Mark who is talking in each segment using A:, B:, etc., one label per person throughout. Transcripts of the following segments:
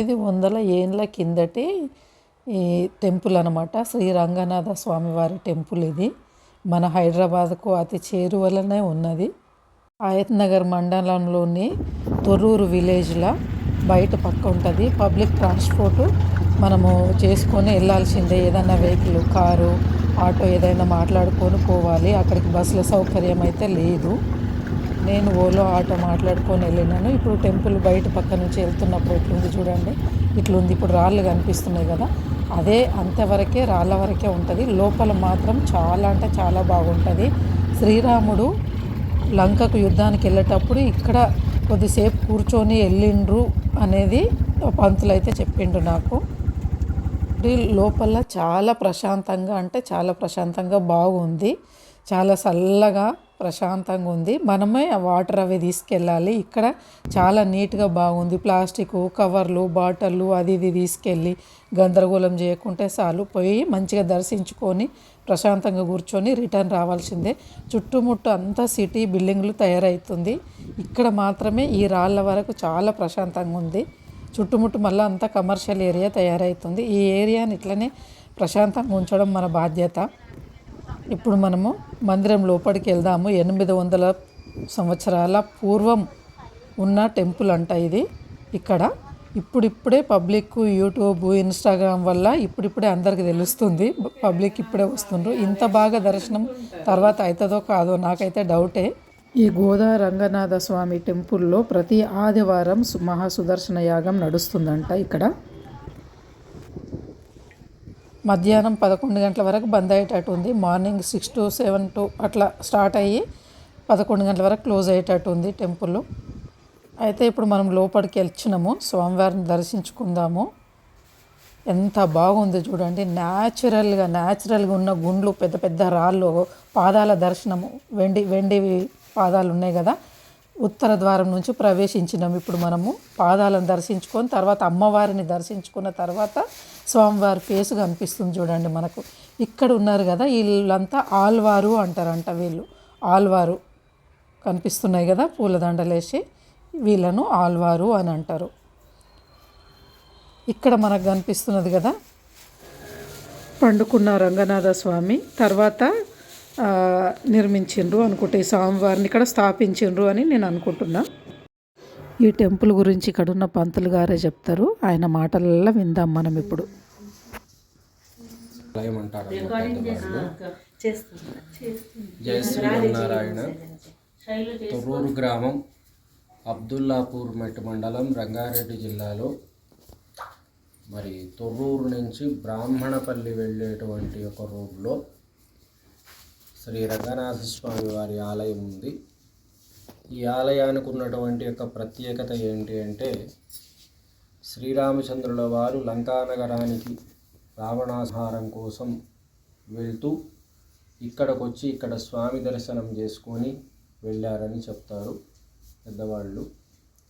A: తొమ్మిది వందల ఏండ్ల కిందటి ఈ టెంపుల్ అనమాట శ్రీ రంగనాథ స్వామివారి టెంపుల్ ఇది. మన హైదరాబాద్కు అతి చేరువలనే ఉన్నది. ఆయత్నగర్ మండలంలోని తొర్రూరు విలేజ్లో బయట పక్క ఉంటుంది. పబ్లిక్ ట్రాన్స్పోర్ట్ మనము చేసుకొని వెళ్ళాల్సిందే. ఏదైనా వెహికల్ కారు ఆటో ఏదైనా మాట్లాడుకొని పోవాలి. అక్కడికి బస్సుల సౌకర్యం అయితే లేదు. నేను ఓలో ఆటో మాట్లాడుకొని వెళ్ళినాను. ఇప్పుడు టెంపుల్ బయట పక్క నుంచి వెళ్తున్నప్పుడు ఇట్లుంది చూడండి. ఇట్లుంది. ఇప్పుడు రాళ్ళు కనిపిస్తున్నాయి కదా. అదే అంతవరకే రాళ్ళ వరకే ఉంటుంది. లోపల మాత్రం చాలా అంటే చాలా బాగుంటుంది. శ్రీరాముడు లంకకు యుద్ధానికి వెళ్ళేటప్పుడు ఇక్కడ కొద్దిసేపు కూర్చొని వెళ్ళిండ్రు అనేది పంతులు అయితే చెప్పిండు నాకు. లోపల చాలా ప్రశాంతంగా అంటే చాలా ప్రశాంతంగా బాగుంది. చాలా చల్లగా ప్రశాంతంగా ఉంది. మనమే ఆ వాటర్ అవి తీసుకెళ్ళాలి. ఇక్కడ చాలా నీట్గా బాగుంది. ప్లాస్టిక్ కవర్లు బాటిళ్ళు అది ఇది తీసుకెళ్ళి గందరగోళం చేయకుంటే చాలు. పోయి మంచిగా దర్శించుకొని ప్రశాంతంగా కూర్చొని రిటర్న్ రావాల్సిందే. చుట్టుముట్టు అంతా సిటీ బిల్డింగ్లు తయారవుతుంది ఇక్కడ మాత్రమే ఈ రాళ్ళ వరకు చాలా ప్రశాంతంగా ఉంది. చుట్టుముట్టు మళ్ళీ అంతా కమర్షియల్ ఏరియా తయారవుతుంది ఈ ఏరియాని ఇట్లనే ప్రశాంతంగా ఉంచడం మన బాధ్యత. ఇప్పుడు మనము మందిరం లోపలికి వెళ్దాము. ఎనిమిది వందల సంవత్సరాల పూర్వం ఉన్న టెంపుల్ అంట ఇది. ఇక్కడ ఇప్పుడిప్పుడే పబ్లిక్ యూట్యూబ్ ఇన్స్టాగ్రామ్ వల్ల ఇప్పుడిప్పుడే అందరికీ తెలుస్తుంది. పబ్లిక్ ఇప్పుడే వస్తుండ్రు. ఇంత బాగా దర్శనం తర్వాత అవుతుందో కాదో నాకైతే డౌటే. ఈ గోదా రంగనాథ స్వామి టెంపుల్లో ప్రతి ఆదివారం మహాసుదర్శన మహా సుదర్శన యాగం నడుస్తుందంట ఇక్కడ. మధ్యాహ్నం పదకొండు గంటల వరకు బంద్ అయ్యేటట్టు ఉంది. Morning six to seven to అట్లా స్టార్ట్ అయ్యి పదకొండు గంటల వరకు క్లోజ్ అయ్యేటట్టు ఉంది టెంపుల్. అయితే ఇప్పుడు మనం లోపలికి వెళ్ళినాము. స్వామివారిని దర్శించుకుందాము. ఎంత బాగుంది చూడండి. న్యాచురల్గా న్యాచురల్గా ఉన్న గుండ్లు పెద్ద పెద్ద రాళ్ళు పాదాల దర్శనము వెండి వెండి పాదాలు ఉన్నాయి కదా. ఉత్తర ద్వారం నుంచి ప్రవేశించినాం. ఇప్పుడు మనము పాదాలను దర్శించుకొని తర్వాత అమ్మవారిని దర్శించుకున్న తర్వాత స్వామివారి ఫేస్ కనిపిస్తుంది చూడండి మనకు. ఇక్కడ ఉన్నారు కదా వీళ్ళంతా ఆల్వారు అంటారంట వీళ్ళు. ఆల్వారు కనిపిస్తున్నాయి కదా పూలదండలేసి వీళ్ళను ఆల్వారు అని అంటారు. ఇక్కడ మనకు కనిపిస్తున్నది కదా పండుకున్న రంగనాథ స్వామి. తర్వాత నిర్మించిండ్రు అనుకుంటే ఈ స్వామివారిని ఇక్కడ స్థాపించిండ్రు అని నేను అనుకుంటున్నా. ఈ టెంపుల్ గురించి ఇక్కడ ఉన్న పంతులు గారే చెప్తారు ఆయన మాటలల్లో విందాం మనం ఇప్పుడు.
B: జయ శ్రీమన్నారాయణ తొర్రూరు గ్రామం అబ్దుల్లాపూర్ మెట్ మండలం రంగారెడ్డి జిల్లాలో. మరి తొర్రూరు నుంచి బ్రాహ్మణపల్లి వెళ్ళేటువంటి ఒక రోడ్లో శ్రీ రంగనాథ స్వామి వారి ఆలయం ఉంది. ఈ ఆలయానికి ఉన్నటువంటి యొక్క ప్రత్యేకత ఏంటి అంటే శ్రీరామచంద్రుల వారు లంకానగరానికి రావణాసహారం కోసం వెళ్తూ ఇక్కడికి వచ్చి ఇక్కడ స్వామి దర్శనం చేసుకొని వెళ్ళారని చెప్తారు పెద్దవాళ్ళు.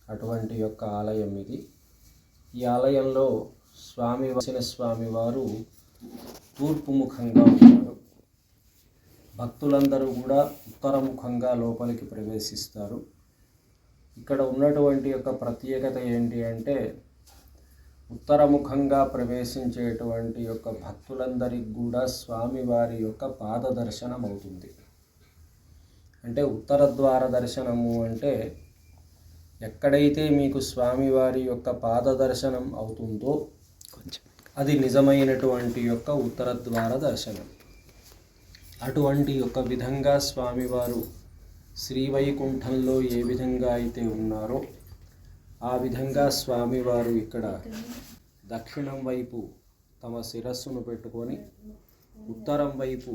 B: అటువంటి యొక్క ఆలయం ఇది. ఈ ఆలయంలో స్వామి వచ్చిన స్వామి వారు తూర్పు ముఖంగా ఉన్నారు. భక్తులందరూ కూడా ఉత్తరముఖంగా లోపలికి ప్రవేశిస్తారు. ఇక్కడ ఉన్నటువంటి యొక్క ప్రత్యేకత ఏంటి అంటే ఉత్తరముఖంగా ప్రవేశించేటువంటి యొక్క భక్తులందరికి కూడా స్వామివారి యొక్క పాద దర్శనం అవుతుంది. అంటే ఉత్తర ద్వార దర్శనము అంటే ఎక్కడైతే మీకు స్వామివారి యొక్క పాద దర్శనం అవుతుందో అది నిజమైనటువంటి యొక్క ఉత్తర ద్వార దర్శనం. అటువంటి ఒక విధంగా స్వామివారు శ్రీవైకుంఠంలో ఏ విధంగా అయితే ఉన్నారో ఆ విధంగా స్వామివారు ఇక్కడ దక్షిణం వైపు తమ శిరస్సును పెట్టుకొని ఉత్తరం వైపు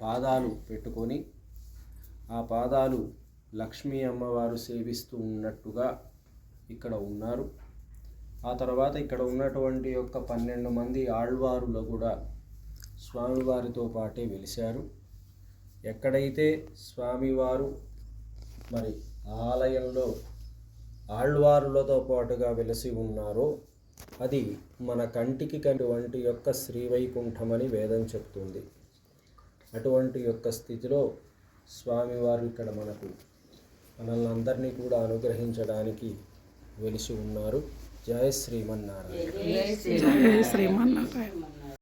B: పాదాలు పెట్టుకొని ఆ పాదాలు లక్ష్మీ అమ్మవారు సేవిస్తూ ఉన్నట్టుగా ఇక్కడ ఉన్నారు. ఆ తర్వాత ఇక్కడ ఉన్నటువంటి యొక్క పన్నెండు మంది ఆళ్వారులు కూడా స్వామివారితో పాటే వెలిశారు. ఎక్కడైతే స్వామివారు మరి ఆలయంలో ఆళ్వారులతో పాటుగా వెలిసి ఉన్నారో అది మన కంటికి కంటి యొక్క శ్రీవైకుంఠమని వేదం చెప్తుంది. అటువంటి యొక్క స్థితిలో స్వామివారు ఇక్కడ మనకు మనల్ని అందరినీ కూడా అనుగ్రహించడానికి వెలిసి ఉన్నారు. జయ శ్రీమన్నారాయణ.
A: జయ శ్రీమన్నారాయణ.